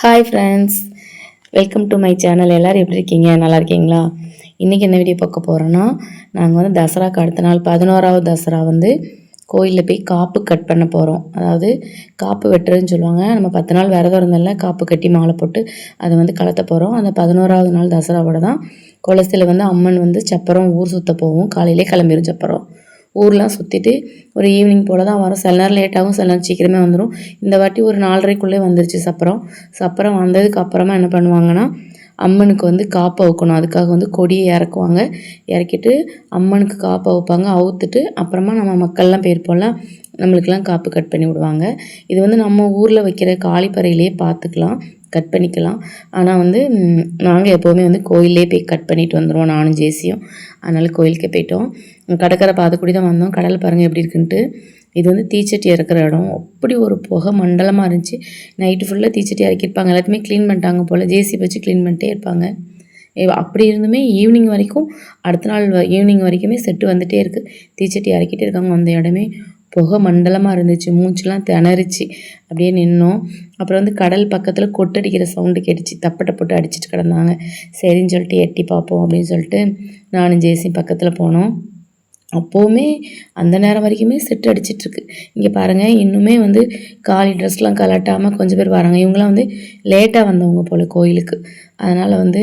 Hi friends welcome to my channel எல்லோரும் எப்படி இருக்கீங்க? நல்லா இருக்கீங்களா? இன்றைக்கி என்ன வீடியோ பார்க்க போகிறோன்னா நாங்கள் வந்து தசராக்கு அடுத்த நாள் பதினோராவது தசரா வந்து கோயிலில் போய் காப்பு கட் பண்ண போகிறோம் அதாவது காப்பு வெட்டுறதுன்னு சொல்லுவாங்க. நம்ம பத்து நாள் விரதம் இருந்தால காப்பு கட்டி மாலை போட்டு அதை வந்து கலத்த போகிறோம் அந்த பதினோராவது நாள் தசராவோட தான் குளத்தில் வந்து அம்மன் வந்து சப்பரம் ஊர் சுற்ற போவோம் காலையிலே கிளம்பிடும் சப்பரம். ஊர்லாம் சுற்றிட்டு ஒரு ஈவினிங் போல் தான் வரும். சில நேரம் லேட்டாகும் சில நேரம் சீக்கிரமே வந்துடும் இந்த வாட்டி ஒரு நாலரைக்குள்ளே வந்துருச்சு சப்பரம். சப்பரம் வந்ததுக்கு அப்புறமா என்ன பண்ணுவாங்கன்னா அம்மனுக்கு வந்து காப்பை அவுக்கணும். அதுக்காக வந்து கொடியை இறக்குவாங்க. இறக்கிட்டு அம்மனுக்கு காப்பை அவுப்பாங்க. அவுத்துட்டு அப்புறமா நம்ம மக்கள்லாம் போயிருப்போம்ல நம்மளுக்கெல்லாம் காப்பு கட் பண்ணி விடுவாங்க. இது வந்து நம்ம ஊரில் வைக்கிற காளிப்பறையிலே பார்த்துக்கலாம். கட் பண்ணிக்கலாம். ஆனால் வந்து நாங்கள் எப்போவுமே வந்து கோயிலே போய் கட் பண்ணிட்டு வந்துடுவோம் நானும் ஜேசியும். அதனால் கோயிலுக்கே போயிட்டோம். கடற்கரை பாதக்குடி தான் வந்தோம். கடல் பாருங்கள் எப்படி இருக்குன்ட்டு. இது வந்து தீச்சட்டி இறக்குற இடம். அப்படி ஒரு புகை மண்டலமாக இருந்துச்சு. நைட்டு ஃபுல்லாக தீச்சட்டி இறக்கியிருப்பாங்க எல்லாத்தையுமே க்ளீன் பண்ணிட்டாங்க போல். ஜேசி வச்சு க்ளீன் பண்ணிட்டே இருப்பாங்க. அப்படி இருந்துமே ஈவினிங் வரைக்கும் அடுத்த நாள் ஈவினிங் வரைக்குமே செட்டு வந்துகிட்டே இருக்குது தீச்சட்டி இறக்கிட்டே இருக்காங்க அந்த இடமே. புகை மண்டலமாக இருந்துச்சு மூச்சுலாம் திணறிச்சு. அப்படியே நின்னோம். அப்புறம் வந்து கடல் பக்கத்தில் கொட்டடிக்கிற சவுண்டு கேட்டுச்சு. தப்பட்டை போட்டு அடிச்சிட்டு கிடந்தாங்க. சரின்னு சொல்லிட்டு எட்டி பார்ப்போம் அப்படின்னு சொல்லிட்டு நானும் ஜேசி பக்கத்தில் போனோம். அப்போவுமே அந்த நேரம் வரைக்குமே செட் அடிச்சிட்ருக்கு இங்கே பாருங்கள் இன்னுமே வந்து காலி ட்ரெஸ்லாம் கலட்டாமல் கொஞ்சம் பேர் வராங்க. இவங்களாம் வந்து லேட்டாக வந்தவங்க போல் கோயிலுக்கு. அதனால் வந்து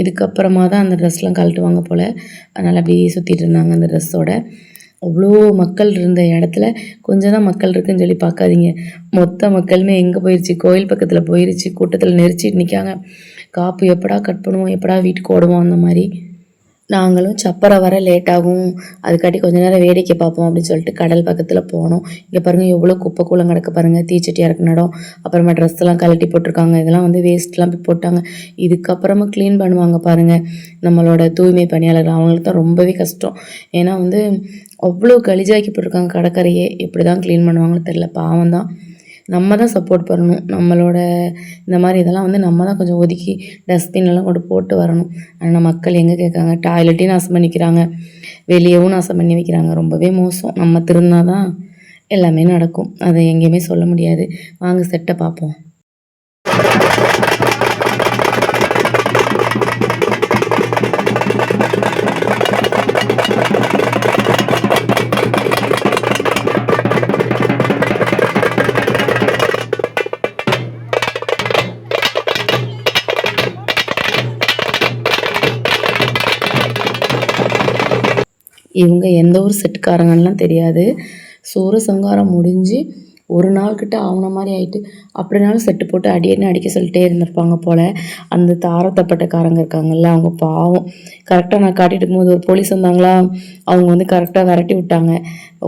இதுக்கப்புறமா தான் அந்த ட்ரெஸ்லாம் கழட்டுவாங்க போல். அதனால் அப்படியே சுற்றிட்டு இருந்தாங்க அந்த ட்ரெஸ்ஸோட அவ்வளோ மக்கள் இருந்த இடத்துல கொஞ்சம் தான் மக்கள் இருக்குன்னு சொல்லி பார்க்காதீங்க. மொத்த மக்களுமே எங்கே போயிடுச்சு கோயில் பக்கத்தில் போயிருச்சு கூட்டத்தில் நெரிச்சிட்டு நிற்காங்க காப்பு எப்படா கட் பண்ணுவோம் எப்படா வீட்டுக்கு ஓடுவோம் அந்த மாதிரி. நாங்களும் சப்பரை வர லேட் ஆகும். அதுக்காட்டி கொஞ்ச நேரம் வேடிக்கை பார்ப்போம் அப்படின்னு சொல்லிட்டு கடல் பக்கத்தில் போனோம். இங்கே பாருங்கள் எவ்வளோ குப்பை கூலம் கிடக்க பாருங்கள் தீச்சட்டியாக இறக்குன நடம் அப்புறமா ட்ரெஸ்லாம் கழட்டி போட்டிருக்காங்க. இதெல்லாம் வந்து வேஸ்ட்லாம் போய் போட்டாங்க. இதுக்கப்புறமா க்ளீன் பண்ணுவாங்க பாருங்கள் நம்மளோட தூய்மை பணியாளர்கள் அவங்களுக்கு தான் ரொம்பவே கஷ்டம். ஏன்னா வந்து அவ்வளோ கலிஜாக்கி போட்டிருக்காங்க கடற்கரையே. எப்படி தான் க்ளீன் பண்ணுவாங்கன்னு தெரில பாவம் தான் நம்ம தான் சப்போர்ட் பண்ணணும். நம்மளோட இந்த மாதிரி இதெல்லாம் வந்து நம்ம தான் கொஞ்சம் ஒதுக்கி டஸ்ட்பின்லாம் கொண்டு போட்டு வரணும். ஆனால் மக்கள் எங்கே கேட்காங்க டாய்லெட்டையும் நாசம் பண்ணிக்கிறாங்க. வெளியவும் நாசம் பண்ணி வைக்கிறாங்க. ரொம்பவே மோசம். நம்ம திருந்தாதான் எல்லாமே நடக்கும். அதை எங்கேயுமே சொல்ல முடியாது. வாங்க செட்டை பார்ப்போம். இவங்க எந்த ஊர் செட்டுக்காரங்கலாம் தெரியாது. சூரசங்காரம் முடிஞ்சு ஒரு நாள் கிட்ட ஆகுன மாதிரி ஆயிட்டு அப்படினாலும் செட்டு போட்டு அடியேன்னு அடிக்க சொல்லிட்டே இருந்திருப்பாங்க போல். அந்த தாரத்தப்பட்டக்காரங்க இருக்காங்கல்ல அவங்க பாவம். கரெக்டாக நான் காட்டிட்டு இருக்கும்போது ஒரு போலீஸ் வந்தாங்களா அவங்க வந்து கரெக்டாக விரட்டி விட்டாங்க.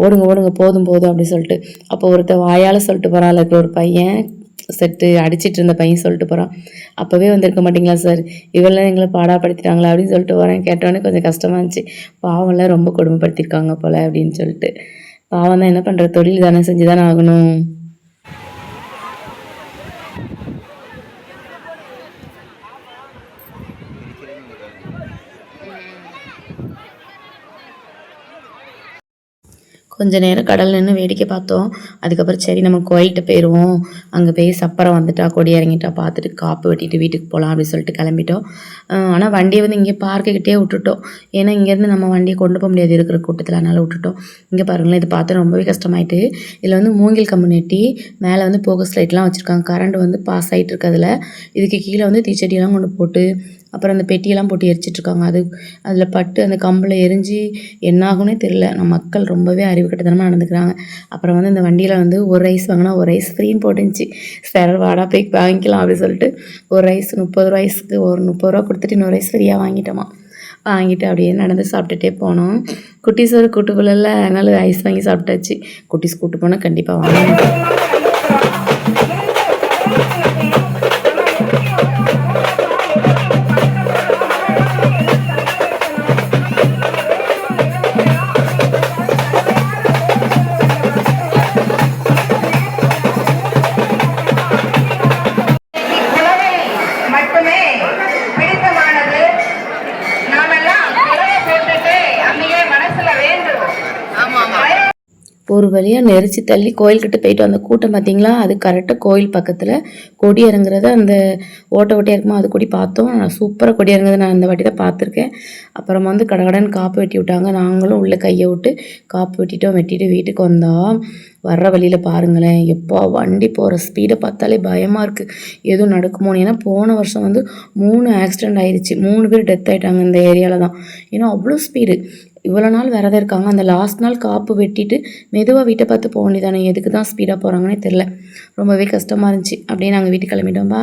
ஓடுங்க ஓடுங்க போதும் போதும் அப்படி சொல்லிட்டு. அப்போ ஒருத்தர் வாயால் சொல்லிட்டு போகிறாள் இருக்கிற ஒரு பையன் செட்டு அடிச்சிட்டு இருந்த பையன் சொல்லிட்டு போகிறான் அப்போவே வந்திருக்க மாட்டீங்களா சார்? இவெல்லாம் எங்களை பாடாப்படுத்திட்டாங்களா? அப்படின்னு சொல்லிட்டு வரேன் கேட்டோன்னே கொஞ்சம் கஷ்டமாக இருந்துச்சு. பாவம்லாம் ரொம்ப கொடுமைப்படுத்திருக்காங்க போல் அப்படின்னு சொல்லிட்டு. பாவம் தான் என்ன பண்ணுற தொழில் தானே செஞ்சு தானே ஆகணும். கொஞ்ச நேரம் கடல் நின்று வேடிக்கை பார்த்தோம். அதுக்கப்புறம் சரி நம்ம கோயில்கிட்ட போயிடுவோம் அங்கே போய் சப்பரம் வந்துட்டா கொடி இறங்கிட்டா பார்த்துட்டு காப்பு வெட்டிட்டு வீட்டுக்கு போகலாம் அப்படின்னு சொல்லிட்டு கிளம்பிட்டோம். ஆனால் வண்டியை வந்து இங்கே பார்க்கிட்டே விட்டுட்டோம். ஏன்னா இங்கேருந்து நம்ம வண்டியை கொண்டு போக முடியாது இருக்கிற கூட்டத்தில். அதனால் விட்டுட்டோம். இங்கே பாருங்களேன் இது பார்த்து ரொம்பவே கஷ்டமாயிட்டு இதில் வந்து மூங்கில் கம்யூனிட்டி மேலே வந்து போகஸ் லைட்லாம் வச்சுருக்காங்க. கரண்ட் வந்து பாஸ் ஆகிட்டு இருக்கிறதுல இதுக்கு கீழே வந்து தீச்சட்டியெல்லாம் கொண்டு போட்டு அப்புறம் அந்த பெட்டியெல்லாம் போட்டு எரிச்சிட்ருக்காங்க. அது அதில் பட்டு அந்த கம்பில் எரிஞ்சு என்னாகும்னே தெரில தெரியல. நம்ம மக்கள் ரொம்பவே அறிவு கட்டத்தனமாக நடந்துக்கிறாங்க. அப்புறம் வந்து இந்த வண்டியில் வந்து ஒரு ரைஸ் வாங்கினா ஒரு ரைஸ் ஃப்ரீன்னு போட்டுருந்துச்சு. சார் வாடா போய் வாங்கிக்கலாம் அப்படின்னு சொல்லிட்டு ஒரு ரைஸ் முப்பது ரூபாய்க்கு ஒரு முப்பது ரூபா கொடுத்துட்டு இன்னொரு ரைஸ் ஃப்ரீயாக வாங்கிட்டோமா. வாங்கிட்டு அப்படியே நடந்து சாப்பிட்டுட்டே போனோம். குட்டீஸ் ஒரு கூட்டுக்குள்ள அதனால ஐஸ் வாங்கி சாப்பிட்டாச்சு. குட்டீஸ் கூட்டு போனால் கண்டிப்பாக வாங்க. ஒரு வழியாக நெரிச்சு தள்ளி கோயில்கிட்ட போயிட்டு வந்த கூட்டம் பார்த்தீங்களா அது கரெக்டாக கோயில் பக்கத்தில். கொடி இறங்குறத அந்த ஓட்ட ஓட்டையாக இருக்குமோ அது கொடி பார்த்தோம். நான் சூப்பராக கொடி இறங்குறது நான் இந்த வாட்டி தான் பார்த்துருக்கேன். அப்புறமா வந்து கடகடன்னு காப்பு வெட்டி விட்டாங்க. நாங்களும் உள்ளே கையை விட்டு காப்பு வெட்டிட்டோம். வெட்டிட்டு வீட்டுக்கு வந்தோம். வர்ற வழியில் பாருங்களேன். எப்போ வண்டி போகிற ஸ்பீடை பார்த்தாலே பயமாக இருக்குது எதுவும் நடக்குமோன்னு ஏன்னா போன வருஷம் வந்து மூணு ஆக்சிடெண்ட் ஆயிடுச்சு மூணு பேர் டெத் ஆயிட்டாங்க இந்த ஏரியாவில் தான். ஏன்னா அவ்வளோ ஸ்பீடு இவ்வளோ நாள் விரதம் இருக்காங்க. அந்த லாஸ்ட் நாள் காப்பு வெட்டிட்டு மெதுவாக வீட்டை பார்த்து போக வேண்டியதானே எதுக்கு தான் ஸ்பீடாக போகிறாங்கன்னே தெரில ரொம்பவே கஷ்டமாக இருந்துச்சு. அப்படியே நாங்கள் வீட்டுக்கு கிளம்பிட்டோம்பா